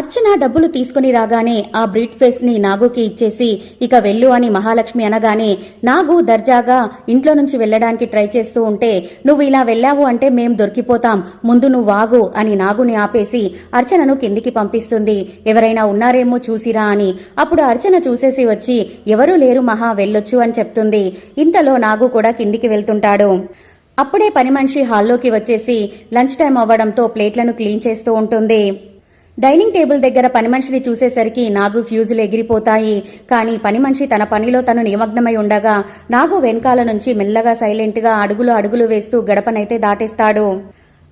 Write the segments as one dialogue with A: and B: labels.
A: అర్చన డబ్బులు తీసుకుని రాగానే ఆ బ్రీట్ ఫేస్ని నాగుకి ఇచ్చేసి ఇక వెళ్ళు అని మహాలక్ష్మి అనగానే నాగు దర్జాగా ఇంట్లో నుంచి వెళ్ళడానికి ట్రై చేస్తూ ఉంటే నువ్వు ఇలా వెళ్ళావు అంటే మేం దొరికిపోతాం ముందు నువ్వు ఆగు అని నాగుని ఆపేసి అర్చనను కిందికి పంపిస్తుంది. ఎవరైనా ఉన్నారేమో చూసిరా అని. అప్పుడు అర్చన చూసేసి వచ్చి ఎవరూ లేరు మహా వెళ్ళొచ్చు అని చెప్తుంది. ఇంతలో నాగు కూడా కిందికి వెళ్తుంటాడు. అప్పుడే పని మనిషి హాల్లోకి వచ్చేసి లంచ్ టైం అవ్వడంతో ప్లేట్లను క్లీన్ చేస్తూ ఉంటుంది. డైనింగ్ టేబుల్ దగ్గర పని మనిషిని చూసేసరికి నాగు ఫ్యూజులు ఎగిరిపోతాయి. కానీ పని మనిషి తన పనిలో తను నిమగ్నమై ఉండగా నాగు వెనకాల నుంచి మెల్లగా సైలెంట్గా అడుగులు అడుగులు వేస్తూ గడపనైతే దాటేస్తాడు.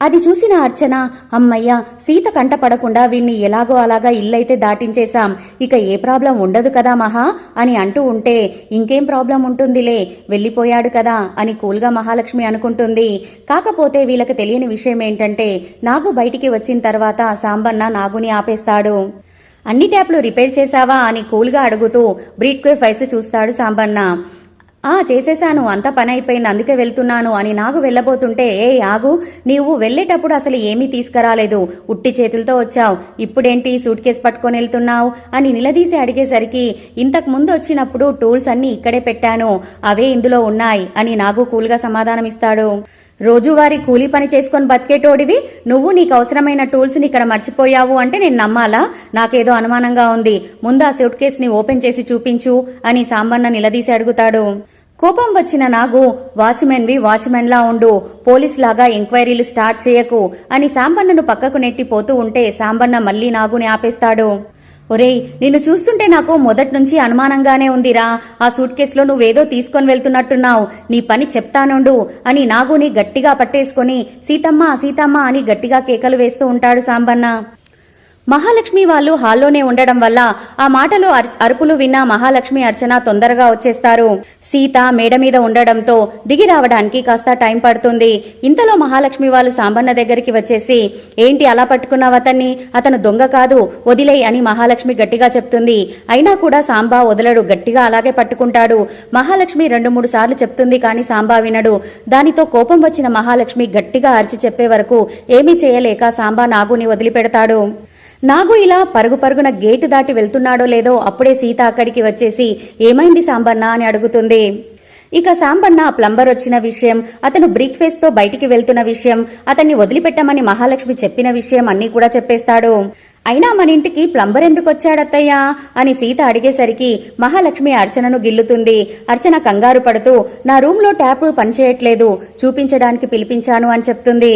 A: అది చూసిన అర్చన అమ్మయ్య సీత కంట పడకుండా వీణ్ణి ఎలాగో అలాగా ఇల్లైతే దాటించేశాం. ఇక ఏ ప్రాబ్లం ఉండదు కదా మహా అని అంటూ ఉంటే ఇంకేం ప్రాబ్లం ఉంటుందిలే వెళ్ళిపోయాడు కదా అని కూల్గా మహాలక్ష్మి అనుకుంటుంది. కాకపోతే వీళ్ళకి తెలియని విషయం ఏంటంటే నాగు బయటికి వచ్చిన తర్వాత సాంబన్న నాగుని ఆపేస్తాడు. అన్ని ట్యాప్లు రిపేర్ చేశావా? అని కూల్గా అడుగుతూ బ్రీట్ ఫైస్ చూస్తాడు సాంబన్న. ఆ చేసేశాను. అంతా పని అయిపోయింది. అందుకే వెళ్తున్నాను అని నాగు వెళ్ళబోతుంటే ఏ ఆగు. నీవు వెళ్ళేటప్పుడు అసలు ఏమీ తీసుకురాలేదు. ఉట్టి చేతులతో వచ్చావు. ఇప్పుడేంటి? సూట్ కేసు పట్టుకొని వెళ్తున్నావు? అని నిలదీసి అడిగేసరికి ఇంతకు ముందు వచ్చినప్పుడు టూల్స్ అన్ని ఇక్కడే పెట్టాను. అవే ఇందులో ఉన్నాయి అని నాగు కూల్గా సమాధానమిస్తాడు. రోజువారీ కూలీ పని చేసుకొని బతికేటోడివి. నువ్వు నీకు అవసరమైన టూల్స్ని ఇక్కడ మర్చిపోయావు అంటే నేను నమ్మాలా? నాకేదో అనుమానంగా ఉంది. ముందు ఆ సూట్ కేసుని ఓపెన్ చేసి చూపించు అని సాంబన్న నిలదీసి అడుగుతాడు. కోపం వచ్చిన నాగు వాచ్మెన్వి వాచ్మెన్లా ఉండు. పోలీస్ లాగా ఎంక్వైరీలు స్టార్ట్ చేయకు అని సాంబన్నను పక్కకు నెట్టిపోతూ ఉంటే సాంబన్న మళ్ళీ నాగుని ఆపేస్తాడు. ఒరేయ్ నిన్ను చూస్తుంటే నాకు మొదటి నుంచి అనుమానంగానే ఉందిరా. ఆ సూట్ కేసులో నువ్వేదో తీసుకొని వెళ్తున్నట్టున్నావు. నీ పని చెప్తానుండు అని నాగుని గట్టిగా పట్టేసుకొని సీతమ్మ సీతమ్మ అని గట్టిగా కేకలు వేస్తూ ఉంటాడు సాంబన్న. మహాలక్ష్మి వాళ్ళు హాల్లోనే ఉండడం వల్ల ఆ మాటలు అర్- అరుపులు విన్న మహాలక్ష్మి అర్చన తొందరగా వచ్చేస్తారు. సీత మేడ మీద ఉండడంతో దిగి రావడానికి కాస్త టైం పడుతుంది. ఇంతలో మహాలక్ష్మి వాళ్ళు సాంబన్న దగ్గరికి వచ్చేసి ఏంటి అలా పట్టుకున్నావు అతన్ని? అతను దొంగ కాదు. వదిలే అని మహాలక్ష్మి గట్టిగా చెప్తుంది. అయినా కూడా సాంబా వదలడు. గట్టిగా అలాగే పట్టుకుంటాడు. మహాలక్ష్మి రెండు మూడు సార్లు చెప్తుంది కానీ సాంబా వినడు. దానితో కోపం వచ్చిన మహాలక్ష్మి గట్టిగా అరిచి చెప్పే వరకు ఏమీ చేయలేక సాంబా నాగుని వదిలిపెడతాడు. నాగు ఇలా పరుగు పరుగున గేటు దాటి వెళ్తున్నాడో లేదో అప్పుడే సీత అక్కడికి వచ్చేసి ఏమైంది సాంబన్న? అని అడుగుతుంది. ఇక సాంబన్న ప్లంబర్ వచ్చిన విషయం అతను బ్రీక్ ఫేస్తో బయటికి వెళ్తున్న విషయం అతన్ని వదిలిపెట్టమని మహాలక్ష్మి చెప్పిన విషయం అన్నీ కూడా చెప్పేస్తాడు. అయినా మన ఇంటికి ప్లంబర్ ఎందుకు వచ్చాడత్తయ్యా? అని సీత అడిగేసరికి మహాలక్ష్మి అర్చనను గిల్లుతుంది. అర్చన కంగారు పడుతూ నా రూమ్లో ట్యాప్ పనిచేయట్లేదు చూపించడానికి పిలిపించాను అని చెప్తుంది.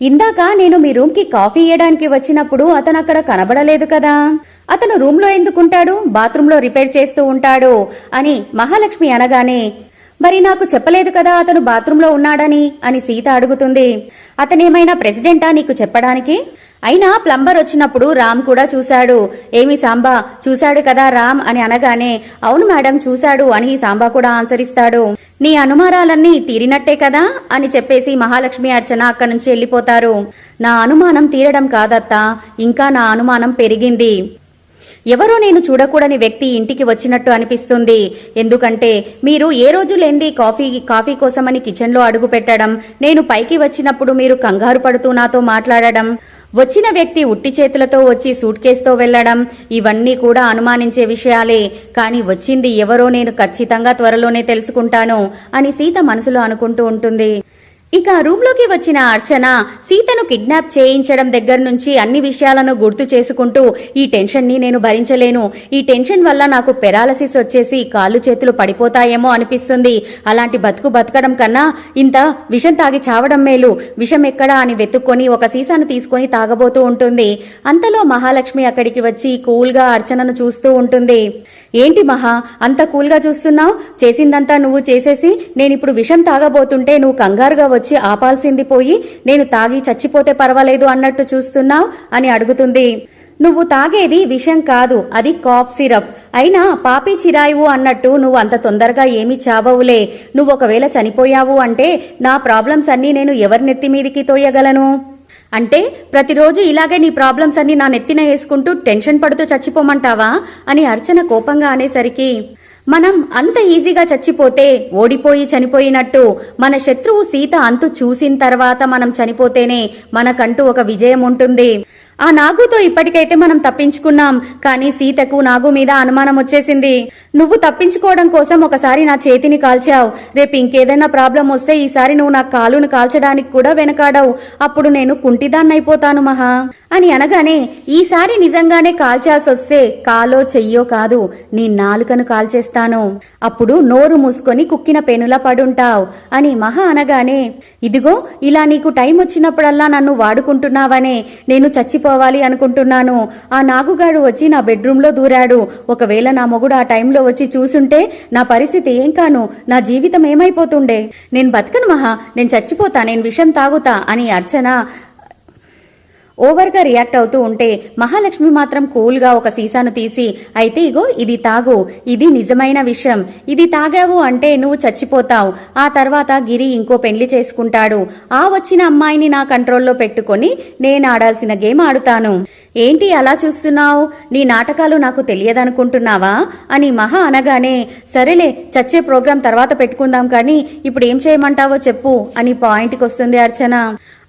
A: ఇందాక నేను మీ రూమ్కి కాఫీ ఇయ్యడానికి వచ్చినప్పుడు అతను అక్కడ కనబడలేదు కదా. అతను రూమ్లో ఎందుకుంటాడు? బాత్రూమ్లో రిపేర్ చేస్తూ ఉంటాడు అని మహాలక్ష్మి అనగానే మరి నాకు చెప్పలేదు కదా అతను బాత్రూంలో ఉన్నాడని అని సీత అడుగుతుంది. అతనేమైనా ప్రెసిడెంటా నీకు చెప్పడానికి? అయినా ప్లంబర్ వచ్చినప్పుడు రామ్ కూడా చూశాడు. ఏమి సాంబా చూశాడు కదా రామ్ అని అనగానే అవును మేడం చూశాడు అని సాంబా కూడా ఆన్సర్ ఇస్తాడు నీ అనుమానాలన్నీ తీరినట్టే కదా అని చెప్పేసి మహాలక్ష్మి అర్చన అక్కడి నుంచి వెళ్ళిపోతారు. నా అనుమానం తీరడం కాదత్తా ఇంకా నా అనుమానం పెరిగింది. ఎవరో నేను చూడకూడని వ్యక్తి ఇంటికి వచ్చినట్టు అనిపిస్తుంది. ఎందుకంటే మీరు ఏ రోజు లేంది కాఫీ కాఫీ కోసమని కిచెన్లో అడుగు పెట్టడం నేను పైకి వచ్చినప్పుడు మీరు కంగారు పడుతూ నాతో మాట్లాడడం వచ్చిన వ్యక్తి ఉట్టి చేతులతో వచ్చి సూట్ కేసుతో వెళ్ళడం ఇవన్నీ కూడా అనుమానించే విషయాలే. కానీ వచ్చింది ఎవరో నేను ఖచ్చితంగా త్వరలోనే తెలుసుకుంటాను అని సీత మనసులో అనుకుంటూ ఉంటుంది. ఇక రూమ్లోకి వచ్చిన అర్చన సీతను కిడ్నాప్ చేయించడం దగ్గర నుంచి అన్ని విషయాలను గుర్తు చేసుకుంటూ ఈ టెన్షన్ని నేను భరించలేను. ఈ టెన్షన్ వల్ల నాకు పెరాలసిస్ వచ్చేసి కాళ్ళు చేతులు పడిపోతాయేమో అనిపిస్తుంది. అలాంటి బతుకు బతకడం కన్నా ఇంత విషం తాగి చావడం మేలు. విషం ఎక్కడా? అని వెతుక్కొని ఒక సీసాను తీసుకొని తాగబోతూ ఉంటుంది. అంతలో మహాలక్ష్మి అక్కడికి వచ్చి కూల్గా అర్చనను చూస్తూ ఉంటుంది. ఏంటి మహా అంత కూల్గా చూస్తున్నావు? చేసిందంతా నువ్వు చేసేసి నేనిప్పుడు విషం తాగబోతుంటే నువ్వు కంగారుగా వచ్చి ఆపాల్సింది పోయి నేను తాగి చచ్చిపోతే పర్వాలేదు అన్నట్టు చూస్తున్నావు అని అడుగుతుంది. నువ్వు తాగేది విషం కాదు అది కాఫ్ సిరప్. అయినా పాపి చిరాయువు అన్నట్టు నువ్వు అంత తొందరగా ఏమీ చావవులే. నువ్వు ఒకవేళ చనిపోయావు అంటే నా ప్రాబ్లమ్స్ అన్నీ నేను ఎవరి నెత్తి మీదికి తోయగలను? అంటే ప్రతిరోజు ఇలాగే నీ ప్రాబ్లమ్స్ అన్ని నా నెత్తిన వేసుకుంటూ టెన్షన్ పడుతూ చచ్చిపోమంటావా? అని అర్చన కోపంగా అనేసరికి మనం అంత ఈజీగా చచ్చిపోతే ఓడిపోయి చనిపోయినట్టు మన శత్రువు సీత అంతు చూసిన తర్వాత మనం చనిపోతేనే మనకంటూ ఒక విజయం ఉంటుంది ఆ నాగుతో ఇప్పటికైతే మనం తప్పించుకున్నాం. కానీ సీతకు నాగు మీద అనుమానం వచ్చేసింది. నువ్వు తప్పించుకోవడం కోసం ఒకసారి నా చేతిని కాల్చావు. రేపు ఇంకేదైనా ప్రాబ్లం వస్తే ఈసారి నువ్వు నా కాలును కాల్చడానికి కూడా వెనకాడవు. అప్పుడు నేను కుంటిదాన్నైపోతాను మహా. అని అనగానే ఈసారి నిజంగానే కాల్చాల్సి వస్తే కాలో చెయ్యో కాదు నీ నాలుకను కాల్చేస్తాను. అప్పుడు నోరు మూసుకొని కుక్కిన పెనులా పడుంటావు అని మహా అనగానే ఇదిగో ఇలా నీకు టైం వచ్చినప్పుడల్లా నన్ను వాడుకుంటున్నావనే నేను చచ్చిపోవాలి అనుకుంటున్నాను. ఆ నాగుగాడు వచ్చి నా బెడ్రూమ్లో దూరాడు. ఒకవేళ నా మొగుడు ఆ టైంలో వచ్చి చూసుంటే నా పరిస్థితి ఏం కాను? నా జీవితం ఏమైపోతుండే? నేను బతకను మహా నేను చచ్చిపోతా నేను విషం తాగుతా అని అర్చన ఓవర్గా రియాక్ట్ అవుతూ ఉంటే మహాలక్ష్మి మాత్రం కూల్గా ఒక సీసాను తీసి అయితే ఇగో ఇది తాగు. ఇది నిజమైన విషయం. ఇది తాగావు అంటే నువ్వు చచ్చిపోతావు. ఆ తర్వాత గిరి ఇంకో పెళ్ళి చేసుకుంటాడు. ఆ వచ్చిన అమ్మాయిని నా కంట్రోల్లో పెట్టుకొని నేను ఆడాల్సిన గేమ్ ఆడుతాను. ఏంటి అలా చూస్తున్నావు? నీ నాటకాలు నాకు తెలియదనుకుంటున్నావా? అని మహా అనగానే సరేలే చచ్చే ప్రోగ్రాం తర్వాత పెట్టుకుందాం కానీ ఇప్పుడు ఏం చేయమంటావో చెప్పు అని పాయింట్కి వస్తుంది అర్చన.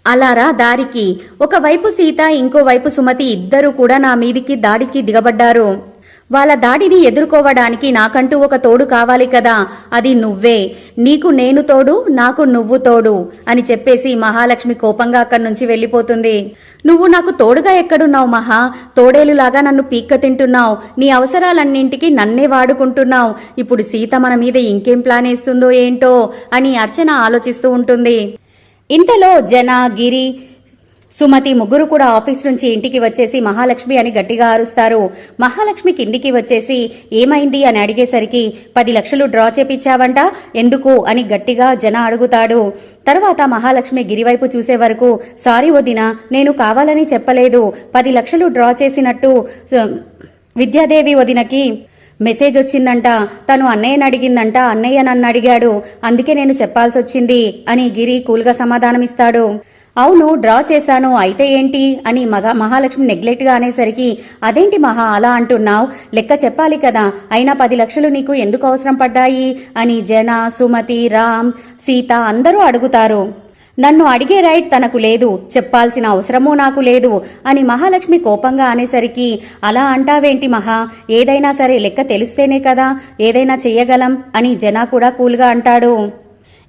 A: అలారా దారికి. ఒకవైపు సీత ఇంకోవైపు సుమతి ఇద్దరూ కూడా నా మీదికి దాడికి దిగబడ్డారు. వాళ్ళ దాడిని ఎదుర్కోవడానికి నాకంటూ ఒక తోడు కావాలి కదా. అది నువ్వే. నీకు నేను తోడు నాకు నువ్వు తోడు అని చెప్పేసి మహాలక్ష్మి కోపంగా అక్కడి నుంచి వెళ్ళిపోతుంది. నువ్వు నాకు తోడుగా ఎక్కడున్నావు మహా? తోడేలులాగా నన్ను పీక్క తింటున్నావు. నీ అవసరాలన్నింటికి నన్నే వాడుకుంటున్నావు. ఇప్పుడు సీత మన మీద ఇంకేం ప్లాన్ వేస్తుందో ఏంటో అని అర్చన ఆలోచిస్తూ ఉంటుంది. ఇంతలో జన గిరి సుమతి ముగ్గురు కూడా ఆఫీస్ నుంచి ఇంటికి వచ్చేసి మహాలక్ష్మి అని గట్టిగా అరుస్తారు. మహాలక్ష్మి కిందికి వచ్చేసి ఏమైంది? అని అడిగేసరికి పది లక్షలు డ్రా చేపించావంట ఎందుకు? అని గట్టిగా జన అడుగుతాడు. తర్వాత మహాలక్ష్మి గిరివైపు చూసే వరకు సారీ వదిన నేను కావాలని చెప్పలేదు. పది లక్షలు డ్రా చేసినట్టు విద్యాదేవి వదినకి మెసేజ్ వచ్చిందంట తను అన్నయ్యని అడిగిందంట అన్నయ్య నన్ను అడిగాడు అందుకే నేను చెప్పాల్సి వచ్చింది అని గిరి కూల్గా సమాధానమిస్తాడు. అవును డ్రా చేశాను అయితే ఏంటి? అని మగ మహాలక్ష్మి నెగ్లెక్ట్గా అనేసరికి అదేంటి మహా అలా అంటున్నావు? లెక్క చెప్పాలి కదా అయినా పది లక్షలు నీకు ఎందుకు అవసరం పడ్డాయి? అని జన సుమతి రామ్ సీత అందరూ అడుగుతారు. నన్ను అడిగే రైట్ తనకు లేదు చెప్పాల్సిన అవసరమూ నాకు లేదు అని మహాలక్ష్మి కోపంగా అనేసరికి అలా అంటావేంటి మహా ఏదైనా సరే లెక్క తెలిస్తేనే కదా ఏదైనా చెయ్యగలం అని జనా కూడా కూల్గా అంటాడు.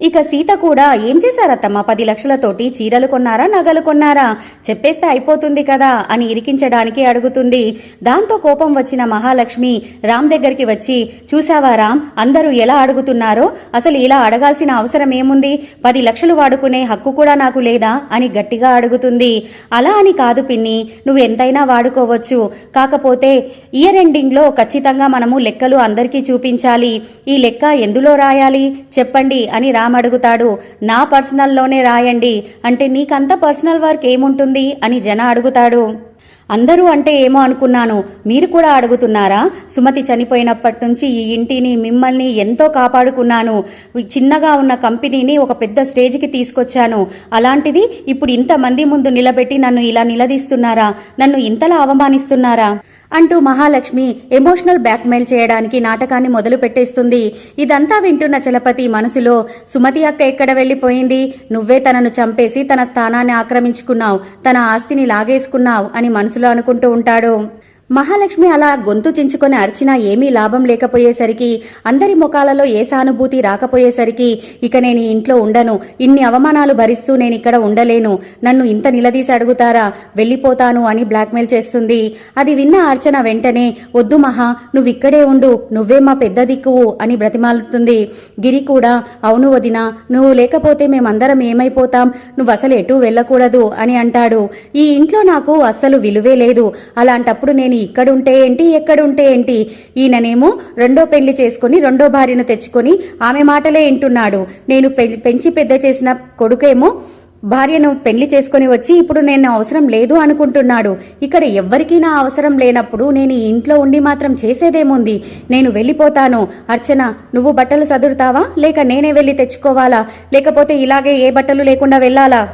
A: ఇక సీత కూడా ఏం చేశారత్తమ్మ? పది లక్షలతోటి చీరలు కొన్నారా నగలు కొన్నారా? చెప్పేస్తే అయిపోతుంది కదా అని ఇరికించడానికి అడుగుతుంది. దాంతో కోపం వచ్చిన మహాలక్ష్మి రామ్ దగ్గరికి వచ్చి చూసావా రామ్ అందరూ ఎలా అడుగుతున్నారో? అసలు ఇలా అడగాల్సిన అవసరం ఏముంది? పది లక్షలు వాడుకునే హక్కు కూడా నాకు లేదా? అని గట్టిగా అడుగుతుంది. అలా అని కాదు పిన్ని నువ్వు ఎంతైనా వాడుకోవచ్చు. కాకపోతే ఇయర్ ఎండింగ్లో ఖచ్చితంగా మనము లెక్కలు అందరికీ చూపించాలి. ఈ లెక్క ఎందులో రాయాలి? చెప్పండి అని రామ్ అడుగుతాడు. నా పర్సనల్లోనే రాయండి. అంటే నీకంత పర్సనల్ వర్క్ ఏముంటుంది? అని జన అడుగుతాడు. అందరూ అంటే ఏమో అనుకున్నాను. మీరు కూడా అడుగుతున్నారా? సుమతి చనిపోయినప్పటి నుంచి ఈ ఇంటిని మిమ్మల్ని ఎంతో కాపాడుకున్నాను. చిన్నగా ఉన్న కంపెనీని ఒక పెద్ద స్టేజ్కి తీసుకొచ్చాను. అలాంటిది ఇప్పుడు ఇంతమంది ముందు నిలబెట్టి నన్ను ఇలా నిలదీస్తున్నారా? నన్ను ఇంతలా అవమానిస్తున్నారా? అంటూ మహాలక్ష్మి ఎమోషనల్ బ్లాక్మెయిల్ చేయడానికి నాటకాన్ని మొదలు పెట్టేస్తుంది ఇదంతా వింటున్న చలపతి మనసులో సుమతి అక్క ఎక్కడ వెళ్ళిపోయింది? నువ్వే తనను చంపేసి తన స్థానాన్ని ఆక్రమించుకున్నావు. తన ఆస్తిని లాగేసుకున్నావు అని మనసులో అనుకుంటూ ఉంటాడు. మహాలక్ష్మి అలా గొంతు చించుకొని అర్చినా ఏమీ లాభం లేకపోయేసరికి అందరి ముఖాలలో ఏ సానుభూతి రాకపోయేసరికి ఇక నేను ఇంట్లో ఉండను. ఇన్ని అవమానాలు భరిస్తూ నేను ఇక్కడ ఉండలేను. నన్ను ఇంత నిలదీసి అడుగుతారా? వెళ్ళిపోతాను అని బ్లాక్మెయిల్ చేస్తుంది. అది విన్న అర్చన వెంటనే వద్దు మహా నువ్విక్కడే ఉండు. నువ్వే మా పెద్ద దిక్కువు అని బ్రతిమాలుతుంది. గిరి కూడా అవును వదిన నువ్వు లేకపోతే మేమందరం ఏమైపోతాం? నువ్వు అసలు ఎటూ వెళ్ళకూడదు అని అంటాడు. ఈ ఇంట్లో నాకు అస్సలు విలువే లేదు. అలాంటప్పుడు నేను ఇక్కడుంటే ఏంటి ఎక్కడుంటే ఏంటి? ఈయననేమో రెండో పెళ్ళి చేసుకుని రెండో భార్యను తెచ్చుకొని ఆమె మాటలే వింటున్నాడు. నేను పె- పెంచి పెద్ద చేసిన కొడుకేమో భార్యను పెళ్ళి చేసుకుని వచ్చి ఇప్పుడు నేను అవసరం లేదు అనుకుంటున్నాడు. ఇక్కడ ఎవ్వరికీ నా అవసరం లేనప్పుడు నేను ఈ ఇంట్లో ఉండి మాత్రం చేసేదేముంది? నేను వెళ్ళిపోతాను. అర్చన నువ్వు బట్టలు సదురుతావా? లేక నేనే వెళ్ళి తెచ్చుకోవాలా? లేకపోతే ఇలాగే ఏ బట్టలు లేకుండా వెళ్ళాలా?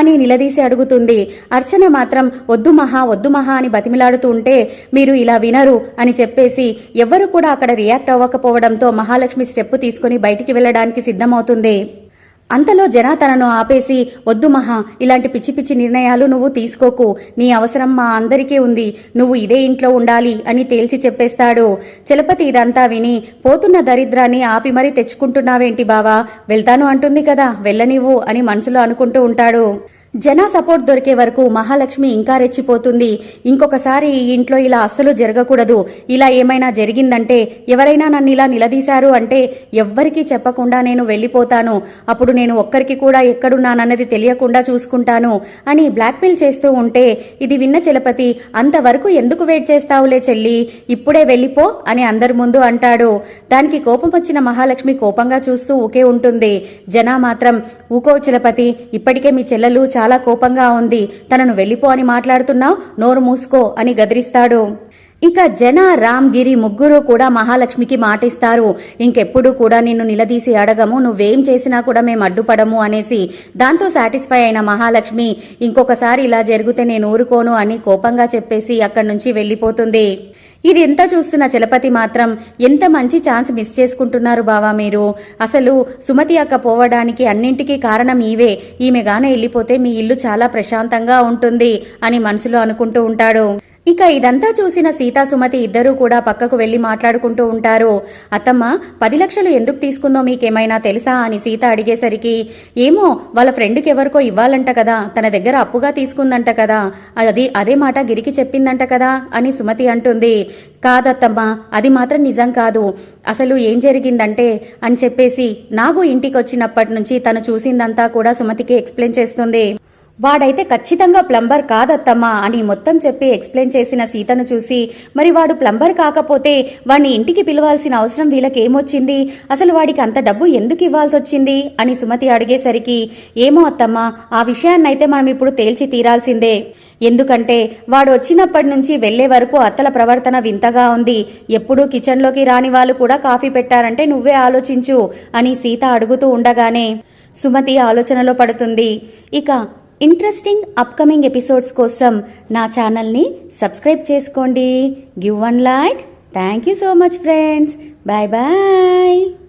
A: అని నిలదీసి అడుగుతుంది. అర్చన మాత్రం వద్దు మహా వద్దు మహా అని బతిమిలాడుతూ ఉంటే మీరు ఇలా వినరు అని చెప్పేసి ఎవ్వరు కూడా అక్కడ రియాక్ట్ అవ్వకపోవడంతో మహాలక్ష్మి స్టెప్ తీసుకుని బయటికి వెళ్ళడానికి సిద్ధమవుతుంది. అంతలో జన తనను ఆపేసి వద్దు మహా ఇలాంటి పిచ్చి పిచ్చి నిర్ణయాలు నువ్వు తీసుకోకు. నీ అవసరం మా అందరికీ ఉంది. నువ్వు ఇదే ఇంట్లో ఉండాలి అని తేల్చి చెప్పేస్తాడు. చలపతి ఇదంతా విని పోతున్న దరిద్రాన్ని ఆపి మరీ తెచ్చుకుంటున్నావేంటి బావా? వెళ్తాను అంటుంది కదా వెళ్ళనివ్వు అని మనసులో అనుకుంటూ ఉంటాడు. జనా సపోర్ట్ దొరికే వరకు మహాలక్ష్మి ఇంకా రెచ్చిపోతుంది. ఇంకొకసారి ఈ ఇంట్లో ఇలా అస్సలు జరగకూడదు. ఇలా ఏమైనా జరిగిందంటే ఎవరైనా నన్ను ఇలా నిలదీశారు అంటే ఎవ్వరికీ చెప్పకుండా నేను వెళ్ళిపోతాను. అప్పుడు నేను ఒక్కరికి కూడా ఎక్కడున్నానన్నది తెలియకుండా చూసుకుంటాను అని బ్లాక్మెయిల్ చేస్తూ ఉంటే ఇది విన్న చలపతి అంతవరకు ఎందుకు వెయిట్ చేస్తావులే చెల్లి? ఇప్పుడే వెళ్ళిపో అని అందరి ముందు అంటాడు. దానికి కోపం వచ్చిన మహాలక్ష్మి కోపంగా చూస్తూ ఊకే ఉంటుంది. జనా మాత్రం ఊకో చలపతి ఇప్పటికే మీ చెల్లెలు చాలా కోపంగా ఉంది. తనను వెళ్ళిపో అని మాట్లాడుతున్నావు నోరు మూసుకో అని గదిరిస్తాడు. ఇక జన రామ్ గిరి ముగ్గురు కూడా మహాలక్ష్మికి మాటిస్తారు. ఇంకెప్పుడు కూడా నిన్ను నిలదీసి అడగము నువ్వేం చేసినా కూడా మేము అడ్డుపడము అనేసి దాంతో సాటిస్ఫై అయిన మహాలక్ష్మి ఇంకొకసారి ఇలా జరిగితే నేను ఊరుకోను అని కోపంగా చెప్పేసి అక్కడి నుంచి వెళ్ళిపోతుంది. ఇది ఎంత చూస్తున్న చలపతి మాత్రం ఎంత మంచి ఛాన్స్ మిస్ చేసుకుంటున్నారు బావా మీరు? అసలు సుమతి అక్క పోవడానికి అన్నింటికీ కారణం ఈవే. ఈమె గానే వెళ్ళిపోతే మీ ఇల్లు చాలా ప్రశాంతంగా ఉంటుంది అని మనసులో అనుకుంటూ ఉంటాడు. ఇక ఇదంతా చూసిన సీతా సుమతి ఇద్దరూ కూడా పక్కకు వెళ్ళి మాట్లాడుకుంటూ ఉంటారు. అత్తమ్మ పది లక్షలు ఎందుకు తీసుకుందో మీకేమైనా తెలుసా అని సీత అడిగేసరికి ఏమో వాళ్ళ ఫ్రెండ్కి ఎవరికో ఇవ్వాలంట కదా తన దగ్గర అప్పుగా తీసుకుందంట కదా అది అదే మాట గిరికి చెప్పిందంట కదా అని సుమతి అంటుంది. కాదత్తమ్మ అది మాత్రం నిజం కాదు. అసలు ఏం జరిగిందంటే అని చెప్పేసి నాగు ఇంటికి వచ్చినప్పటి నుంచి తను చూసిందంతా కూడా సుమతికి ఎక్స్ప్లెయిన్ చేస్తుంది. వాడైతే ఖచ్చితంగా ప్లంబర్ కాదత్తమ్మా అని మొత్తం చెప్పి ఎక్స్ప్లెయిన్ చేసిన సీతను చూసి మరి వాడు ప్లంబర్ కాకపోతే వాడిని ఇంటికి పిలవాల్సిన అవసరం వీళ్ళకేమొచ్చింది? అసలు వాడికి అంత డబ్బు ఎందుకు ఇవ్వాల్సి వచ్చింది అని సుమతి అడిగేసరికి ఏమో అత్తమ్మా ఆ విషయాన్నైతే మనం ఇప్పుడు తేల్చి తీరాల్సిందే. ఎందుకంటే వాడు వచ్చినప్పటి నుంచి వెళ్ళే వరకు అత్తల ప్రవర్తన వింతగా ఉంది. ఎప్పుడూ కిచెన్లోకి రాని వాళ్ళు కూడా కాఫీ పెట్టారంటే నువ్వే ఆలోచించు అని సీత అడుగుతూ ఉండగానే సుమతి ఆలోచనలో పడుతుంది. ఇక ఇంట్రెస్టింగ్ అప్కమింగ్ ఎపిసోడ్స్ కోసం నా ఛానల్ని సబ్స్క్రైబ్ చేసుకోండి. Give one like. Thank you so much friends. Bye bye